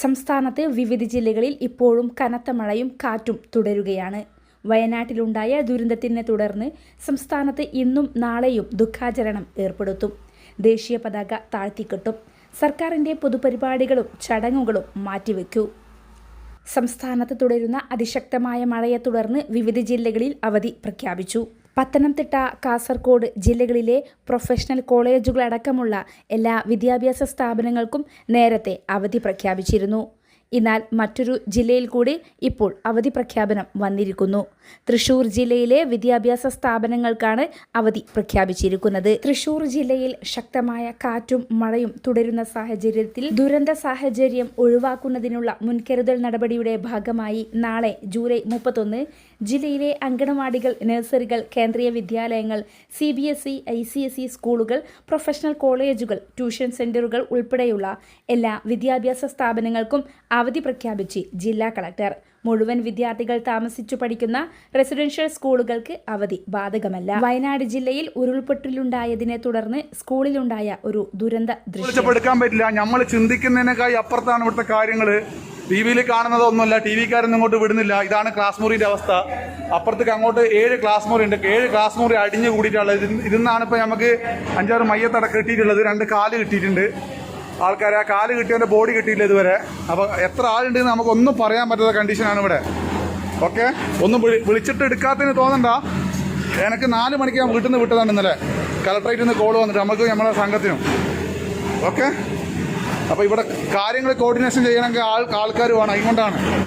സംസ്ഥാനത്ത് വിവിധ ജില്ലകളിൽ ഇപ്പോഴും കനത്ത മഴയും കാറ്റും തുടരുകയാണ്. വയനാട്ടിലുണ്ടായ ദുരന്തത്തിനെ തുടർന്ന് സംസ്ഥാനത്ത് ഇന്നും നാളെയും ദുഃഖാചരണം ഏർപ്പെടുത്തും. ദേശീയ പതാക താഴ്ത്തിക്കെട്ടും. സർക്കാരിന്റെ പൊതുപരിപാടികളും ചടങ്ങുകളും മാറ്റിവെക്കൂ. സംസ്ഥാനത്ത് തുടരുന്ന അതിശക്തമായ മഴയെ തുടർന്ന് വിവിധ ജില്ലകളിൽ അവധി പ്രഖ്യാപിച്ചു. പത്തനംതിട്ട കാസർഗോഡ് ജില്ലകളിലെ പ്രൊഫഷണൽ കോളേജുകളടക്കമുള്ള എല്ലാ വിദ്യാഭ്യാസ സ്ഥാപനങ്ങൾക്കും നേരത്തെ അവധി പ്രഖ്യാപിച്ചിരുന്നു. എന്നാൽ മറ്റൊരു ജില്ലയിൽ കൂടി ഇപ്പോൾ അവധി പ്രഖ്യാപനം വന്നിരിക്കുന്നു. തൃശൂർ ജില്ലയിലെ വിദ്യാഭ്യാസ സ്ഥാപനങ്ങൾക്കാണ് അവധി പ്രഖ്യാപിച്ചിരിക്കുന്നത്. തൃശൂർ ജില്ലയിൽ ശക്തമായ കാറ്റും മഴയും തുടരുന്ന സാഹചര്യത്തിൽ ദുരന്ത സാഹചര്യം ഒഴിവാക്കുന്നതിനുള്ള മുൻകരുതൽ നടപടിയുടെ ഭാഗമായി നാളെ ജൂലൈ മുപ്പത്തൊന്ന് ജില്ലയിലെ അങ്കണവാടികൾ നഴ്സറികൾ കേന്ദ്രീയ വിദ്യാലയങ്ങൾ C B S E I C S E സ്കൂളുകൾ പ്രൊഫഷണൽ കോളേജുകൾ ട്യൂഷൻ സെന്ററുകൾ ഉൾപ്പെടെയുള്ള എല്ലാ വിദ്യാഭ്യാസ സ്ഥാപനങ്ങൾക്കും അവധി പ്രഖ്യാപിച്ച് ജില്ലാ കളക്ടർ. മുഴുവൻ വിദ്യാർത്ഥികൾ താമസിച്ചു പഠിക്കുന്ന റെസിഡൻഷ്യൽ സ്കൂളുകൾക്ക് അവധി ബാധകമല്ല. വയനാട് ജില്ലയിൽ ഉരുൾപൊട്ടലുണ്ടായതിനെ തുടർന്ന് സ്കൂളിലുണ്ടായ ഒരു ദുരന്ത ദൃശ്യം. പറ്റില്ല. നമ്മൾ ചിന്തിക്കുന്നതിനേക്കാൾ അപ്പുറത്താണ് ഇവിടുത്തെ കാര്യങ്ങൾ ടി വിയിൽ കാണുന്നതൊന്നുമല്ല. ടി വിക്കാരൊന്നും ഇങ്ങോട്ട് വിടുന്നില്ല. ഇതാണ് ക്ലാസ് മുറിയുടെ അവസ്ഥ. അപ്പുറത്തേക്ക് അങ്ങോട്ട് ഏഴ് ക്ലാസ് മുറി ഉണ്ട്. ഏഴ് ക്ലാസ് മുറി അടിഞ്ഞു കൂടിയിട്ടുള്ളത്. ഇതിൽ ഇതിന്നാണ് ഇപ്പൊ നമുക്ക് അഞ്ചാറ് മയ്യത്തടക്കം കിട്ടിയിട്ടുള്ളത്. രണ്ട് കാൽ കിട്ടിയിട്ടുണ്ട്. ആൾക്കാരെ ആ കാൽ കിട്ടിയതിന്റെ ബോഡി കിട്ടിയില്ല ഇതുവരെ. അപ്പൊ എത്ര ആളുണ്ട് നമുക്ക് നമുക്കൊന്നും പറയാൻ പറ്റാത്ത കണ്ടീഷനാണ് ഇവിടെ. ഓക്കെ ഒന്നും വിളി- വിളിച്ചിട്ട് എടുക്കാത്തതിന് തോന്നണ്ട. എനിക്ക് നാല് മണിക്ക് ഞാൻ വീട്ടിൽ നിന്ന് വിട്ടതാണ് ഇന്നലെ. കലക്ടറേറ്റിൽ നിന്ന് കോൾ വന്നിട്ട് നമുക്ക് നമ്മുടെ സംഘത്തിനും. ഓക്കെ അപ്പോൾ ഇവിടെ കാര്യങ്ങൾ കോർഡിനേഷൻ ചെയ്യണമെങ്കിൽ ആൾ ആൾക്കാർ വേണം. അതുകൊണ്ടാണ്